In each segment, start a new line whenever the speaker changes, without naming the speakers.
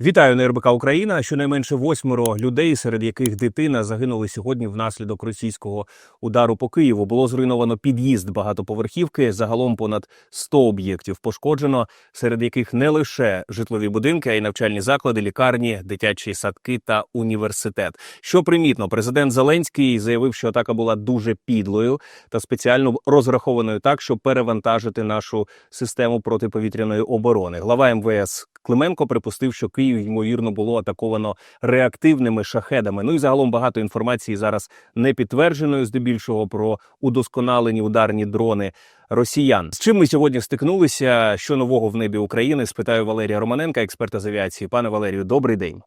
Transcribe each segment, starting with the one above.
Вітаю на РБК Україна. Щонайменше восьмеро людей, серед яких дитина загинули сьогодні внаслідок російського удару по Києву. Було зруйновано під'їзд багатоповерхівки. Загалом понад 100 об'єктів пошкоджено, серед яких не лише житлові будинки, а й навчальні заклади, лікарні, дитячі садки та університет. Що примітно, президент Зеленський заявив, що атака була дуже підлою та спеціально розрахованою так, щоб перевантажити нашу систему протиповітряної оборони. Глава МВС Клименко припустив, що Київ ймовірно було атаковано реактивними шахедами. Ну і загалом багато інформації зараз не підтвердженої, здебільшого про удосконалені ударні дрони росіян. З чим ми сьогодні стикнулися? Що нового в небі України? Спитаю Валерія Романенка, експерта з авіації. Пане Валерію, добрий день.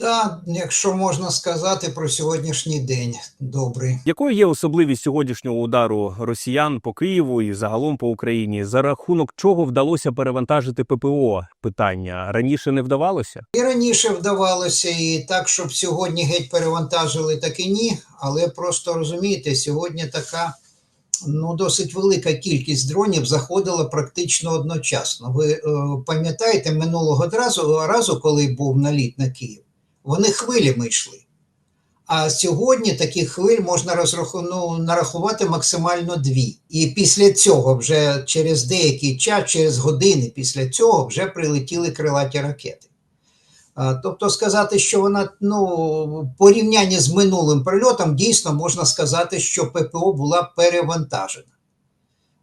Так, якщо можна сказати про сьогоднішній день, добрий.
Якою є особливість сьогоднішнього удару росіян по Києву і загалом по Україні? За рахунок чого вдалося перевантажити ППО? Питання раніше не вдавалося?
І раніше вдавалося, і так, щоб сьогодні геть перевантажили, так і ні. Але просто розумієте, сьогодні така ну, досить велика кількість дронів заходила практично одночасно. Ви е, пам'ятаєте минулого разу, разу, коли був наліт на Київ, вони хвилями йшли. А сьогодні таких хвиль можна розраху... ну, нарахувати максимально дві. І після цього, вже через деякий час, через години після цього, вже прилетіли крилаті ракети. Тобто сказати, що вона ну, в порівнянні з минулим прильотом, дійсно можна сказати, що ППО була перевантажена.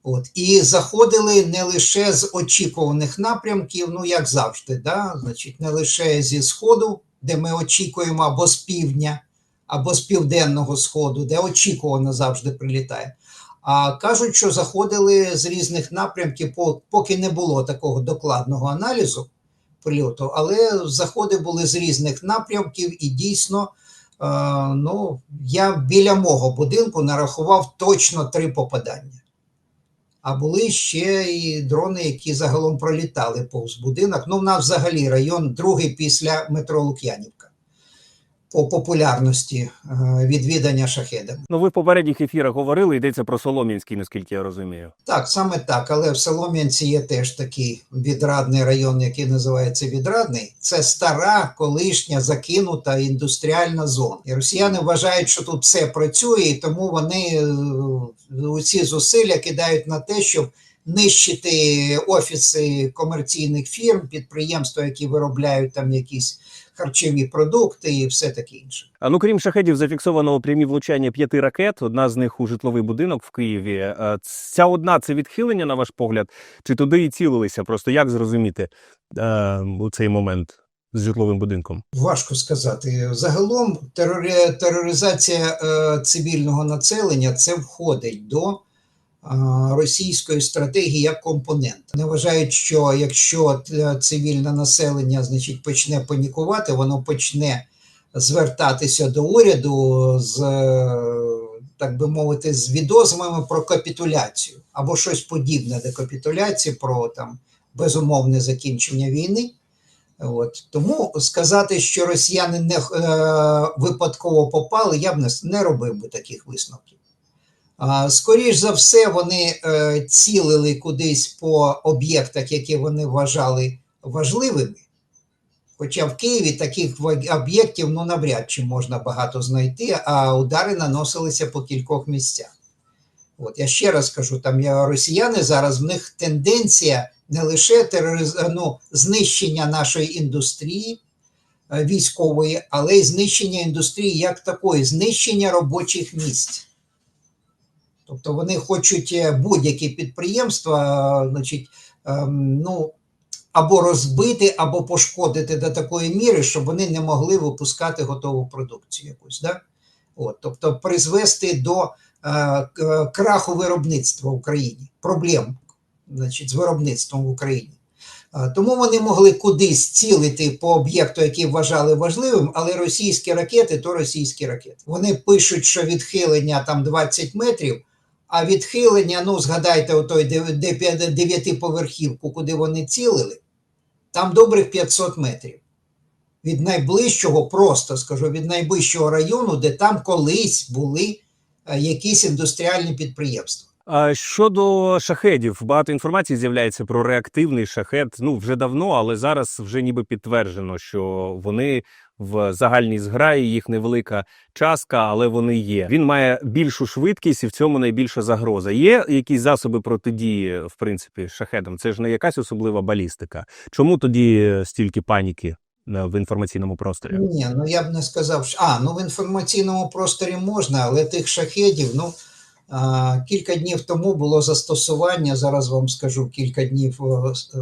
От. І заходили не лише з очікуваних напрямків, ну як завжди, да? Значить, не лише зі сходу, де ми очікуємо, або з півдня, або з південного сходу, де очікувано завжди прилітає. А кажуть, що заходили з різних напрямків, поки не було такого докладного аналізу прильоту, але заходи були з різних напрямків, і дійсно, е, ну, я біля мого будинку нарахував точно три попадання. А були ще і дрони, які загалом пролітали повз будинок. Ну, в нас взагалі район другий після метро Лук'янівка по популярності е, відвідання шахедами.
Ну ви в попередніх ефірах говорили, йдеться про Солом'янський, наскільки я розумію.
Так, саме так, але в Солом'янці є теж такий відрадний район, який називається Відрадний. Це стара, колишня, закинута індустріальна зона. І росіяни вважають, що тут все працює, і тому вони е, усі зусилля кидають на те, щоб нищити офіси комерційних фірм, підприємства, які виробляють там якісь харчові продукти і все таке інше.
А ну крім шахедів, зафіксовано прямі влучання п'яти ракет. Одна з них у житловий будинок в Києві. Е, Ця одна це відхилення, на ваш погляд, чи туди і цілилися? Просто як зрозуміти е, у цей момент з житловим будинком?
Важко сказати. Загалом терори... тероризація е, цивільного населення це входить до російської стратегії як компонент. Не вважають, що якщо е, цивільне населення значить, почне панікувати, воно почне звертатися до уряду з, е, так би мовити, з відозмами про капітуляцію або щось подібне до капітуляції, про там безумовне закінчення війни. От. Тому сказати, що росіяни не е, випадково попали, я б не, не робив би таких висновків. А, скоріш за все, вони е, цілили кудись по об'єктах, які вони вважали важливими. Хоча в Києві таких об'єктів ну, навряд чи можна багато знайти, а удари наносилися по кількох місцях. От я ще раз кажу, там я, росіяни зараз в них тенденція не лише терориз... ну, знищення нашої індустрії е, військової, але й знищення індустрії як такої, знищення робочих місць. Тобто вони хочуть е, будь-які підприємства, е, значить, ем, ну, або розбити, або пошкодити до такої міри, щоб вони не могли випускати готову продукцію якусь. Да? От, тобто призвести до е, краху виробництва в Україні, проблем значить, з виробництвом в Україні. Тому вони могли кудись цілити по об'єкту, який вважали важливим, але російські ракети то російські ракети. Вони пишуть, що відхилення там 20 метрів, а відхилення, ну згадайте, отой дев'ятиповерхівку, куди вони цілили, там добрих 500 метрів. Від найближчого, просто скажу, від найближчого району, де там колись були е, якісь індустріальні підприємства.
А щодо шахедів, багато інформації з'являється про реактивний шахет. Ну вже давно, але зараз вже ніби підтверджено, що вони в загальній зграї їх невелика частка, але вони є. Він має більшу швидкість, і в цьому найбільша загроза. Є якісь засоби протидії, в принципі, шахедам. Це ж не якась особлива балістика. Чому тоді стільки паніки е, в інформаційному просторі?
Ні, ну я б не сказав, що а ну в інформаційному просторі можна, але тих шахедів, ну а, кілька днів тому було застосування. Зараз вам скажу кілька днів, е, е,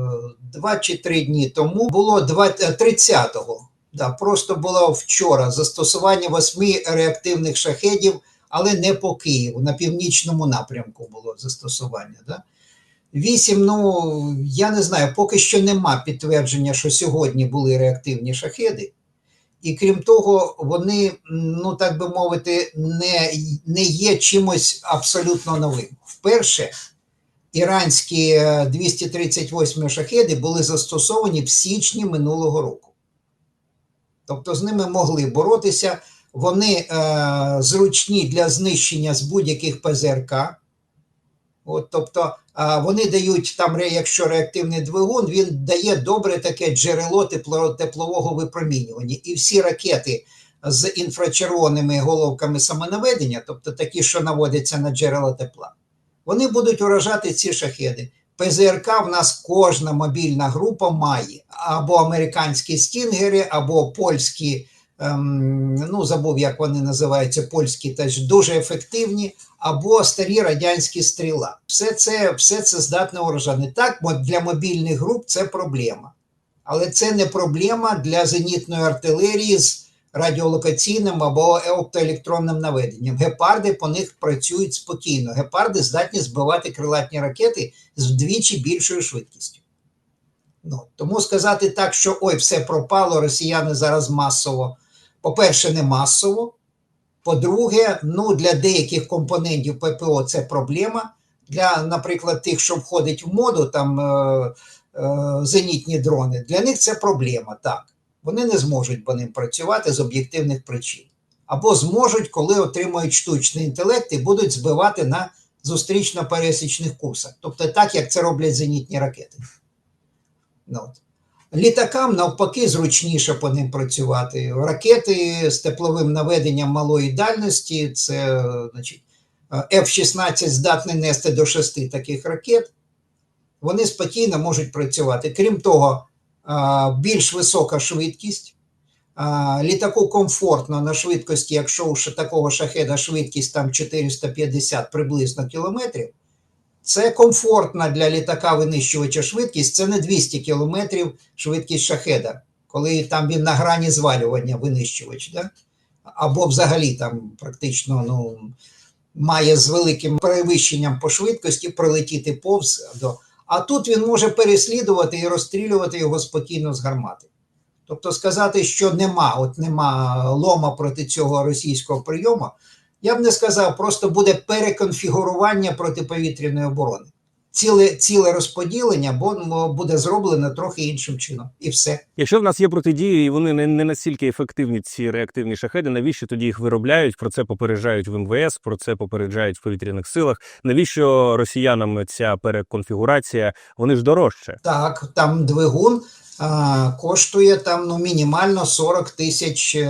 два чи три дні тому було два- е, 30-го. Да, просто було вчора застосування восьми реактивних шахедів, але не по Києву. На північному напрямку було застосування. Да? Вісім, ну я не знаю, поки що нема підтвердження, що сьогодні були реактивні шахеди. І крім того, вони, ну так би мовити, не, не є чимось абсолютно новим. Вперше іранські е, 238 шахеди були застосовані в січні минулого року. Тобто з ними могли боротися. Вони е, зручні для знищення з будь-яких ПЗРК. От, тобто а, вони дають там, якщо реактивний двигун, він дає добре таке джерело тепло, теплового випромінювання. І всі ракети з інфрачервоними головками самонаведення, тобто такі, що наводяться на джерела тепла, вони будуть уражати ці шахеди. ПЗРК в нас кожна мобільна група має або американські стінгери, або польські, ем, ну забув, як вони називаються, польські теж дуже ефективні, або старі радянські стріла. Все це, все це здатне уражати. Так, для мобільних груп це проблема. Але це не проблема для зенітної артилерії з радіолокаційним або оптоелектронним наведенням. Гепарди по них працюють спокійно. Гепарди здатні збивати крилатні ракети з вдвічі більшою швидкістю. Ну, тому сказати так, що ой, все пропало, росіяни зараз масово. По-перше, не масово. По-друге, ну, для деяких компонентів ППО це проблема. Для, наприклад, тих, що входить в моду, там е, е, зенітні дрони, для них це проблема. Так. Вони не зможуть по ним працювати з об'єктивних причин. Або зможуть, коли отримають штучний інтелект і будуть збивати на зустрічно-пересічних курсах. Тобто так, як це роблять зенітні ракети. Ну, от. Літакам навпаки зручніше по ним працювати. Ракети з тепловим наведенням малої дальності, це значить, F-16 здатний нести до шести таких ракет. Вони спокійно можуть працювати. Крім того, більш висока швидкість. Літаку комфортно на швидкості, якщо у такого шахеда швидкість там 450 приблизно кілометрів, це комфортна для літака винищувача швидкість, це не 200 кілометрів швидкість шахеда, коли там він на грані звалювання винищувач, да? або взагалі там практично ну, має з великим перевищенням по швидкості пролетіти повз. До... А тут він може переслідувати і розстрілювати його спокійно з гармати. Тобто сказати, що нема, от нема лома проти цього російського прийому, я б не сказав, просто буде переконфігурування протиповітряної оборони. Ціле, ціле розподілення бо- буде зроблено трохи іншим чином. І все.
Якщо в нас є протидії, і вони не, не настільки ефективні, ці реактивні шахеди, навіщо тоді їх виробляють? Про це попереджають в МВС, про це попереджають в повітряних силах. Навіщо росіянам ця переконфігурація? Вони ж дорожче.
Так, там двигун коштує там ну, мінімально 40 тисяч е,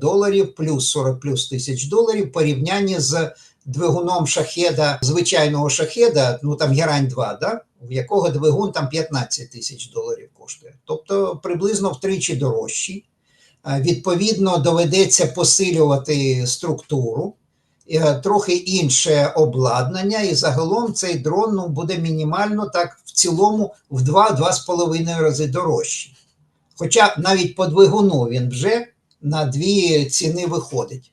доларів, плюс 40 плюс тисяч доларів в порівнянні з двигуном шахеда, звичайного шахеда, ну там Герань 2, да? в якого двигун там 15 тисяч доларів коштує. Тобто приблизно втричі дорожчий. Е, Відповідно, доведеться посилювати структуру, е, трохи інше обладнання, і загалом цей дрон ну, буде мінімально так в цілому в 2-2,5 рази дорожчий. Хоча навіть по двигуну він вже на дві ціни виходить,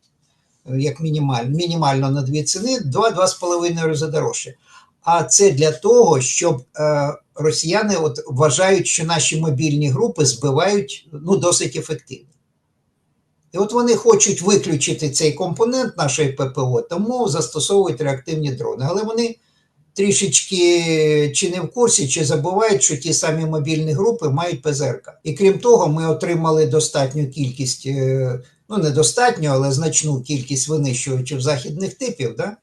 як мінімально, мінімально на дві ціни, 2-2,5 рази дорожче. А це для того, щоб е, росіяни от вважають, що наші мобільні групи збивають ну, досить ефективно. І от вони хочуть виключити цей компонент нашої ППО, тому застосовують реактивні дрони. Але вони трішечки чи не в курсі, чи забувають, що ті самі мобільні групи мають ПЗРК. І крім того, ми отримали достатню кількість, е, ну недостатню, але значну кількість винищувачів західних типів, да?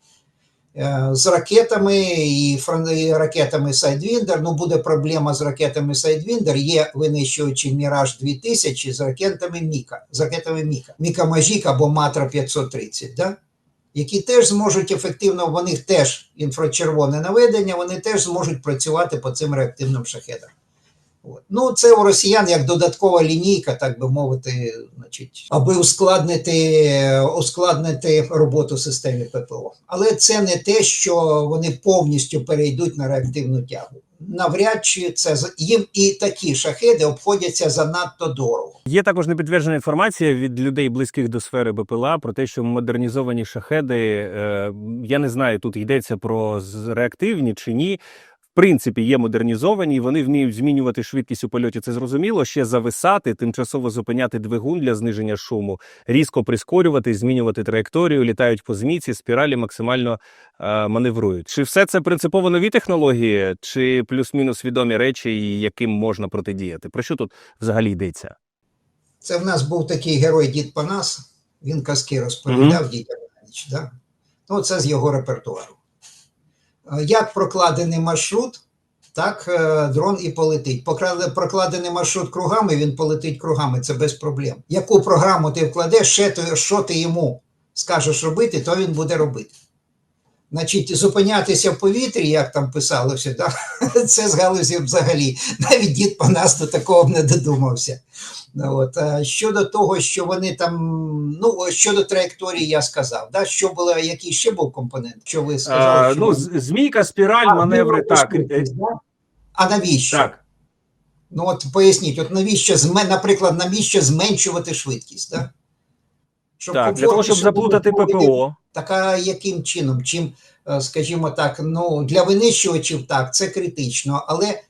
е, з ракетами і, фрон- і ракетами Sidewinder. Ну, буде проблема з ракетами Sidewinder. Є винищувачі Міраж 2000 з ракетами Міка, з ракетами Міка, Міка Мажік або Матра 530, да? які теж зможуть ефективно, в них теж інфрачервоне наведення, вони теж зможуть працювати по цим реактивним шахедам. Ну, це у росіян як додаткова лінійка, так би мовити, значить, аби ускладнити, ускладнити роботу системи ППО. Але це не те, що вони повністю перейдуть на реактивну тягу. Навряд чи це їм і такі шахеди обходяться занадто дорого.
Є також непідтверджена інформація від людей близьких до сфери БПЛА про те, що модернізовані шахеди, е, я не знаю, тут йдеться про реактивні чи ні. Принципі, є модернізовані, і вони вміють змінювати швидкість у польоті. Це зрозуміло. Ще зависати, тимчасово зупиняти двигун для зниження шуму, різко прискорювати, змінювати траєкторію, літають по зміці, спіралі максимально е, маневрують. Чи все це принципово нові технології, чи плюс-мінус відомі речі, яким можна протидіяти? Про що тут взагалі йдеться?
Це в нас був такий герой Дід Панас, він казки розповідав дітям на ніч. Да? Ну, це з його репертуару. Е, Як прокладений маршрут, так е, дрон і полетить. Прокладений маршрут кругами, він полетить кругами, це без проблем. Яку програму ти вкладеш, що ти йому скажеш робити, то він буде робити. Значить, зупинятися в повітрі, як там писалося, да? це з галузі взагалі. Навіть дід Панас до такого б не додумався. Ну, От. а Щодо того, що вони там, ну щодо траєкторії, я сказав, да? що було, який ще був компонент? Що ви сказали?
А,
що
ну,
вони-
змійка, спіраль,
А,
маневри,
ну,
так. е?
А навіщо?
Так.
Ну от поясніть, от навіщо наприклад, навіщо зменшувати швидкість? Да? Щоб
Так, для того, щоб заплутати. ППО.
Так яким чином? Чим, е, скажімо так, ну для винищувачів так, це критично, але е,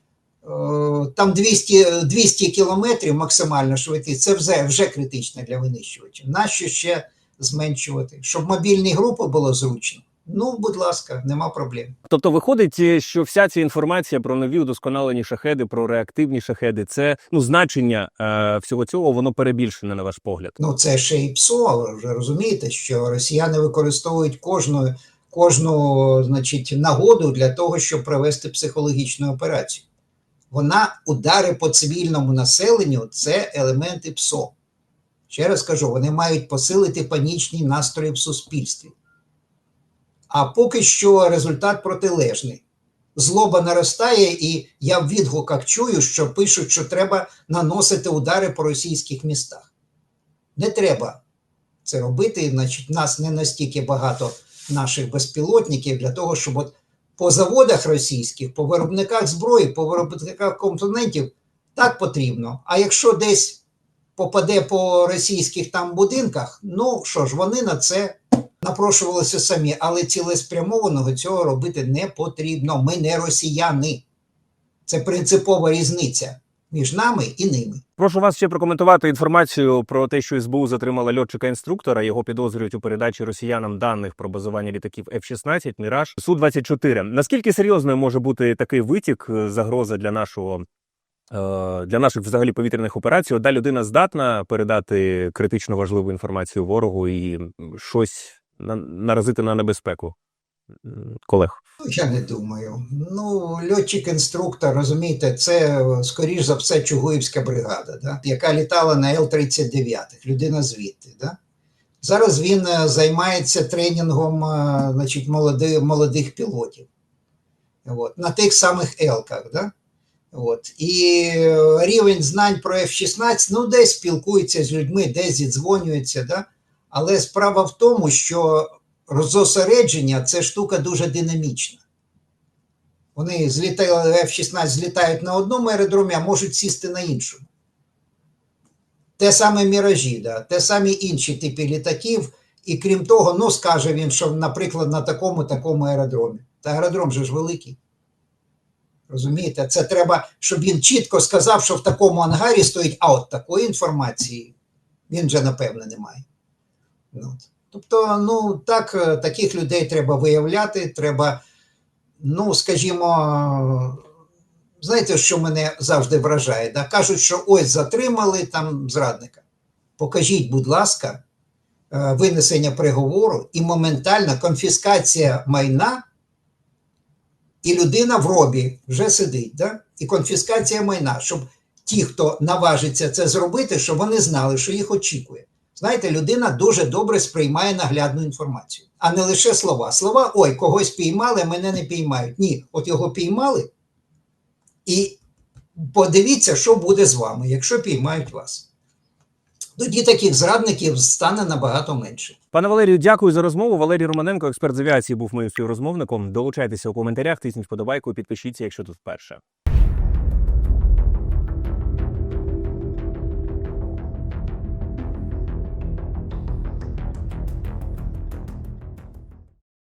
там 200, 200 кілометрів максимально швидкість, це вже, вже критично для винищувачів. Нащо ще зменшувати? Щоб мобільні групи було зручно. Ну, будь ласка, нема проблем.
Тобто виходить, е, що вся ця інформація про нові удосконалені шахеди, про реактивні шахеди, це ну значення е, всього цього, воно перебільшене на ваш погляд.
Ну, це ще й ПСО, вже розумієте, що росіяни використовують кожну, кожну значить, нагоду для того, щоб провести психологічну операцію. Вона удари по цивільному населенню це елементи ПСО. Ще раз кажу, вони мають посилити панічні настрої в суспільстві. А поки що результат протилежний. Злоба наростає, і я в відгуках чую, що пишуть, що треба наносити удари по російських містах. Не треба це робити, значить, нас не настільки багато наших безпілотників для того, щоб от по заводах російських, по виробниках зброї, по виробниках компонентів так потрібно. А якщо десь попаде по російських там будинках, ну що ж, вони на це напрошувалися самі, але цілеспрямованого цього робити не потрібно. Ми не росіяни. Це принципова різниця між нами і ними.
Прошу вас ще прокоментувати інформацію про те, що СБУ затримала льотчика-інструктора. Його підозрюють у передачі росіянам даних про базування літаків F-16, Міраж, су 24 Наскільки серйозною може бути такий витік, е, загроза для нашого? е, Для наших взагалі повітряних операцій одна людина здатна передати критично важливу інформацію ворогу і щось наразити на небезпеку колег.
Я не думаю. Ну, льотчик-інструктор, розумієте, це скоріш за все Чугуївська бригада, да? яка літала на Л-39, людина звідти. Да? Зараз він е, займається тренінгом е, значить, молоди, молодих пілотів. От, на тих самих Елках. Да? От. І е, рівень знань про F-16, ну, десь спілкується з людьми, десь зідзвонюється. Да? Але справа в тому, що зосередження це штука дуже динамічна. Вони злітали F-16 злітають на одному аеродромі, а можуть сісти на іншому. Те саме міражі, да, те самі інші типи літаків. І крім того, ну скаже він, що, наприклад, на такому такому аеродромі. Та аеродром же ж великий. Розумієте, це треба, щоб він чітко сказав, що в такому ангарі стоїть, а от такої інформації він вже напевне не має. Тобто, ну так, е, таких людей треба виявляти, треба, ну, скажімо, знаєте, що мене завжди вражає? Да? Кажуть, що ось затримали там зрадника. Покажіть, будь ласка, е, винесення приговору і моментальна конфіскація майна, і людина в робі вже сидить. Да? І конфіскація майна, щоб ті, хто наважиться це зробити, щоб вони знали, що їх очікує. Знаєте, людина дуже добре сприймає наглядну інформацію, а не лише слова. Слова, ой, когось піймали, мене не піймають. Ні, от його піймали, і подивіться, що буде з вами, якщо піймають вас. Тоді таких зрадників стане набагато менше.
Пане Валерію, дякую за розмову. Валерій Романенко, експерт з авіації, був моїм співрозмовником. Долучайтеся у коментарях, тисніть вподобайку, підпишіться, якщо тут вперше.